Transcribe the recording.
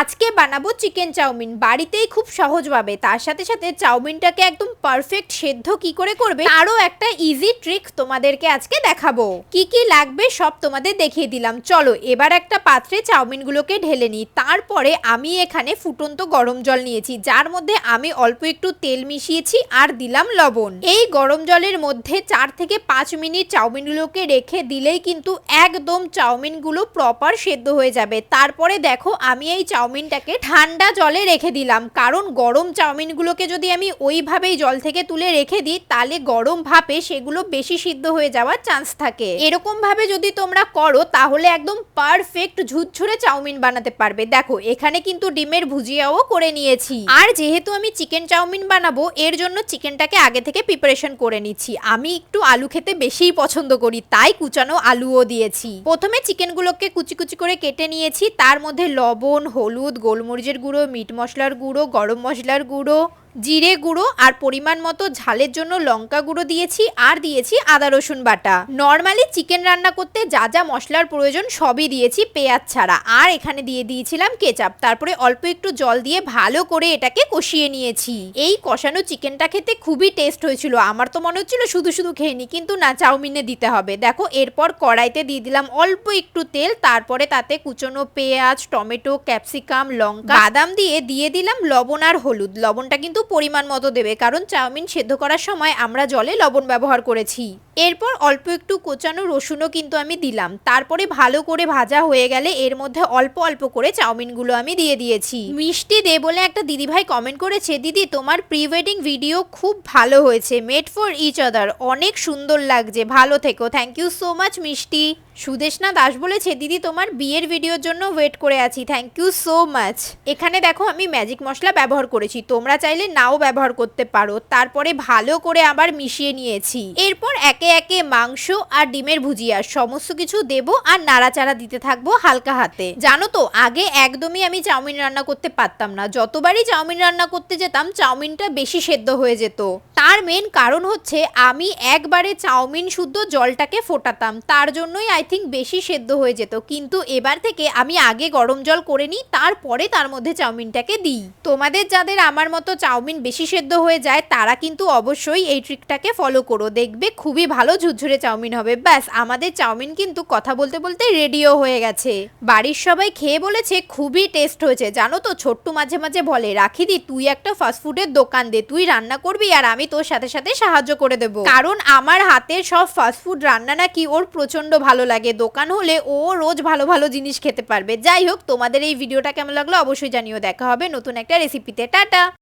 আজকে বানাবো chicken chowmein. বাড়িতেই খুব সহজভাবে। তার সাথে সাথে চাউমিনটাকে একদম পারফেক্ট সেদ্ধ কি করে করবে তারও একটা ইজি ট্রিক তোমাদেরকে আজকে দেখাবো। কি কি লাগবে সব তোমাদের দেখিয়ে দিলাম। চলো, এবার একটা পাত্রে চাউমিনগুলোকে ঢেলে নিই। তারপরে আমি এখানে ফুটন্ত গরম জল নিয়েছি, যার মধ্যে আমি অল্প একটু তেল মিশিয়েছি আর দিলাম লবণ। এই গরম জলের মধ্যে চার থেকে পাঁচ মিনিট চাউমিনগুলোকে রেখে দিলেই কিন্তু একদম চাউমিনগুলো প্রপার সেদ্ধ হয়ে যাবে। তারপরে দেখো, আমি এই চাউমিনটাকে ঠান্ডা জলে রেখে দিলাম। কারণ গরম চাউমিনগুলোকে যদি আমি ওইভাবেই জল থেকে তুলে রেখে দিই, তাহলে গরম ভাপে সেগুলো বেশি সিদ্ধ হয়ে যাওয়ার চান্স থাকে। এরকম ভাবে যদি তোমরা করো, তাহলে একদম পারফেক্ট ঝুরঝুরে চাউমিন বানাতে পারবে। দেখো, এখানে কিন্তু ডিমের ভুজিয়াও করে নিয়েছি। আর যেহেতু আমি চিকেন চাউমিন বানাবো, এর জন্য চিকেনটাকে আগে থেকে প্রিপারেশন করে নিচ্ছি। আমি একটু আলু খেতে বেশিই পছন্দ করি, তাই কুচানো আলুও দিয়েছি। প্রথমে চিকেনগুলোকে কুচি কুচি করে কেটে নিয়েছি। তার মধ্যে লবণ হলুদ গোলমরিচের গুঁড়ো মিট মশলার গুঁড়ো গরম মশলার গুঁড়ো জিরে গুঁড়ো আর পরিমাণ মতো ঝালের জন্য লঙ্কা গুঁড়ো দিয়েছি আর দিয়েছি আদা রসুন বাটা। নর্মালি চিকেন রান্না করতে যা যা মশলার প্রয়োজন সবই দিয়েছি পেঁয়াজ ছাড়া। আর এখানে দিয়ে দিয়েছিলাম কেচাপ। তারপরে অল্প একটু জল দিয়ে ভালো করে এটাকে কষিয়ে নিয়েছি। এই কষানো চিকেনটা খেতে খুবই টেস্ট হয়েছিল। আমার তো মনে হচ্ছিল শুধু শুধু খেয়ে নি, কিন্তু না, চাউমিনে দিতে হবে। দেখো, এরপর কড়াইতে দিয়ে দিলাম অল্প একটু তেল। তারপরে তাতে কুচনো পেঁয়াজ, টমেটো, ক্যাপসিকাম, লঙ্কা, বাদাম দিয়ে দিয়ে দিলাম লবণ আর হলুদ। লবণটা কিন্তু পরিমাণ মতো দেবে কারণ চাউমিন সেদ্ধ করার সময় আমরা জলে লবণ ব্যবহার করেছি। এরপর অল্প একটু কোচানো রসুনও কিন্তু আমি দিলাম। তারপরে ভালো করে ভাজা হয়ে গেলে এর মধ্যে অল্প অল্প করে চাউমিনগুলো আমি দিয়ে দিয়েছি। মিষ্টি দে বলে একটা দিদিভাই কমেন্ট করেছে, দিদি, তোমার প্রি ওয়েডিং ভিডিও খুব ভালো হয়েছে মেড ফর ইচ আদার অনেক সুন্দর লাগছে, ভালো থেকো থ্যাংক ইউ সো মাচ মিষ্টি। সুদেশনা দাস বলেছে, দিদি, তোমার বিয়ের ভিডিওর জন্য ওয়েট করে আছি থ্যাংক ইউ সো মাচ এখানে দেখো আমি ম্যাজিক মশলা ব্যবহার করেছি, তোমরা চাইলে নাও ব্যবহার করতে পারো, তারপরে ভালো করে আবার মিশিয়ে নিয়েছি। এরপর একে একে মাংস আর ডিমের ভুজিয়া, সমস্ত কিছু দেব আর নাড়াচাড়া দিতে থাকব হালকা হাতে। জানো তো, আগে একদমই আমি চাউমিন রান্না করতে পারতাম না। যতবারই চাউমিন রান্না করতে যেতাম, চাউমিনটা বেশি সেদ্ধ হয়ে যেত। তার মেন কারণ হচ্ছে, আমি একবারে চাউমিন শুদ্ধ জলটাকে ফোটাতাম। তার জন্যই আই থিঙ্ক বেশি সেদ্ধ হয়ে যেত। কিন্তু এবার থেকে আমি আগে গরম জল করে নিই, তারপরে তার মধ্যে চাউমিনটাকে দিই। তোমাদের যাদের আমার মতো চাউমিন বেশি সেদ্ধ হয়ে যায়, তারা কিন্তু অবশ্যই এই ট্রিকটাকে ফলো করো। দেখবে খুবই ভালো ঝুরঝুরে চাউমিন হবে। ব্যাস, আমাদের চাউমিন কিন্তু কথা বলতে বলতে রেডিও হয়ে গেছে। বাড়ির সবাই খেয়ে বলেছে, খুবই টেস্ট হয়েছে। জানো তো, ছোট্টু মাঝে মাঝে বলে, রাখি দি, তুই একটা ফাস্টফুডের দোকান দে, তুই রান্না করবি আর আমি তোর সাথে সাথে সাহায্য করে দেবো। কারণ আমার হাতের সব ফাস্টফুড রান্না নাকি ওর প্রচণ্ড ভালো লাগে। দোকান হলে ও রোজ ভালো ভালো জিনিস খেতে পারবে। যাই হোক, তোমাদের এই ভিডিওটা কেমন লাগল অবশ্যই জানিও। দেখা হবে নতুন একটা রেসিপিতে টাটা!